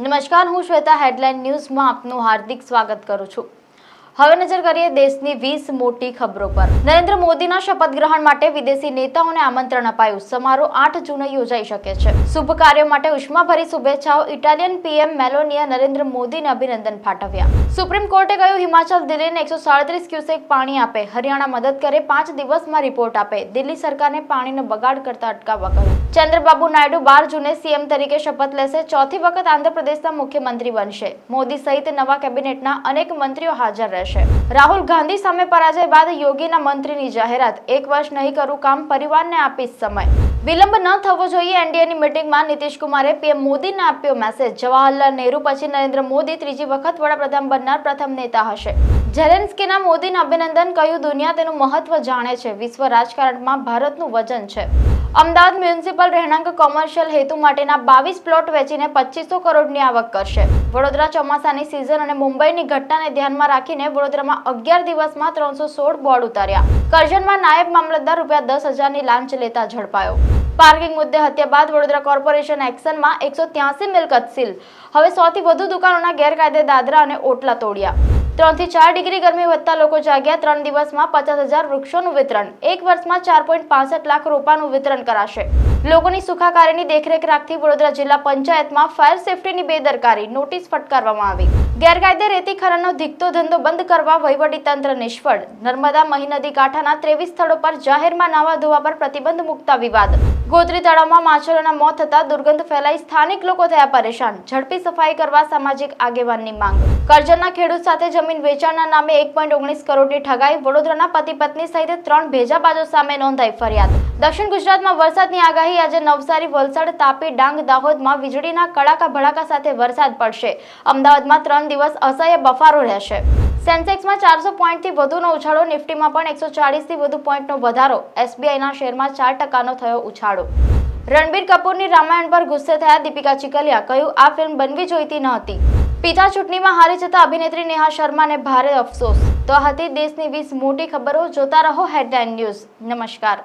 નમસ્કાર હું શ્વેતા હેડલાઇન ન્યૂઝમાં આપનું હાર્દિક સ્વાગત કરું છું. હવે નજર કરીએ દેશની વીસ મોટી ખબરો પર. નરેન્દ્ર મોદીના શપથ ગ્રહણ માટે વિદેશી નેતાઓને આમંત્રણ અપાયું. સમારોહ આઠ જૂને યોજાઈ શકે છે. શુભ કાર્યો માટે ઉષ્માભરી શુભેચ્છાઓ ઇટાલિયન પીએમ મેલોનિયા નરેન્દ્ર મોદીને અભિનંદન પાઠવ્યા. સુપ્રીમ કોર્ટે કહ્યું, હિમાચલ દિલ્હીને એકસો સાડત્રીસ ક્યુસેક પાણી આપે. હરિયાણા મદદ કરે, પાંચ દિવસમાં રિપોર્ટ આપે. દિલ્હી સરકારને પાણીનો બગાડ કરતા અટકાવવા કહ્યું. ચંદ્રબાબુ નાયડુ બાર જૂને સીએમ તરીકે શપથ લેશે. ચોથી વખત આંધ્રપ્રદેશના મુખ્યમંત્રી બનશે. મોદી સહિત નવા કેબિનેટના અનેક મંત્રીઓ હાજર રહેશે. રાહુલ ગાંધી સામે પરાજય બાદ યોગીના મંત્રીની જાહેરાત. એક વર્ષ નહીં કરું કામ પરિવારને આપીશ સમય. વિલંબ ન થવો જોઈએ એનડીએની મિટિંગમાં નીતિશ કુમારે પીએમ મોદીને આપ્યો મેસેજ. જવાહરલાલ નહેરુ પછી નરેન્દ્ર મોદી ત્રીજી વખત વડાપ્રધાન બનનાર પ્રથમ નેતા હશે. ઝેલેન્સ્કીના મોદીને અભિનંદન કહ્યું દુનિયા તેનું મહત્વ જાણે છે. વિશ્વ રાજકારણમાં ભારતનું વજન છે. અમદાવાદ મ્યુનિસિપલ રહેણાંક કોમર્શિયલ હેતુ માટેના બાવીસ પ્લોટ વેચીને પચીસો કરોડની આવક કરશે. વડોદરા ચોમાસાની સિઝન અને મુંબઈની ઘટનાને ધ્યાનમાં રાખીને વડોદરામાં અગિયાર દિવસમાં ત્રણસો સોળ બોર્ડ ઉતાર્યા. કરજણમાં નાયબ મામલતદાર રૂપિયા દસ હજારની લાંચ લેતા ઝડપાયો. પાર્કિંગ મુદ્દે હત્યા બાદ વડોદરા કોર્પોરેશન એક્શનમાં એકસો ત્યાસી મિલકત સીલ. હવે સૌથી વધુ દુકાનોના ગેરકાયદે દાદરા અને ઓટલા તોડ્યા. ત્રણથી ચાર ડિગ્રી ગરમી વધતા લોકો જાગ્યા. ત્રણ દિવસમાં પચાસ હજાર વૃક્ષોનું વિતરણ. એક વર્ષમાં ચાર પોઈન્ટ લાખ રોપાનું વિતરણ કરાશે. લોકોની સુખાકારીની દેખરેખ રાખતી વડોદરા જિલ્લા પંચાયતમાં ફાયર સેફટીની બેદરકારી નોટિસ ફટકારવામાં આવી. ગેરકાયદે રેતી ખનનનો ધીકતો ધંધો બંધ કરવા વહીવટી તંત્ર નિષ્ફળ. નર્મદા મહી નદી કાંઠાના ત્રેવીસ સ્થળો પર જાહેરમાં નાવા ધોવા પર પ્રતિબંધ મૂકતા વિવાદ. ગોત્રી તળાવમાં માછલોના મોત થતા દુર્ગંધ ફેલાઈ સ્થાનિક લોકો થયા પરેશાન. ઝડપી સફાઈ કરવા સામાજિક આગેવાનની માંગ. કરજણના ખેડૂત સાથે જમીન વેચાણના નામે એક પોઈન્ટ ઓગણીસ કરોડની ઠગાઈ, વડોદરાના પતિ પત્ની સહિત ત્રણ ભેજાબાજો સામે નોંધાઈ ફરિયાદ. દક્ષિણ ગુજરાતમાં વરસાદની આગાહી, આજે નવસારી, વલસાડ, તાપી, ડાંગ, દાહોદમાં વીજળીના કડાકા ભડાકા સાથે વરસાદ પડશે. અમદાવાદમાં ત્રણ દિવસ અસહ્ય બફારો રહેશે. સેન્સેક્સમાં ચારસો પોઈન્ટથી વધુનો ઉછાળો, નિફ્ટીમાં પણ એકસો ચાળીસથી વધુ પોઈન્ટનો વધારો. એસબીઆઈના શેરમાં ચાર ટકાનો થયો ઉછાળો. રણબીર કપૂરની રામાયણ પર ગુસ્સે થયા દીપિકા ચિકલિયા, કહ્યું, આ ફિલ્મ બનવી જોઈતી ન હતી. પિતા ચૂંટણીમાં હારી જતા અભિનેત્રી નેહા શર્માને ભારે અફસોસ. તો હતી દેશની વીસ મોટી ખબરો. જોતા રહો હેડલાઇન ન્યૂઝ નમસ્કાર.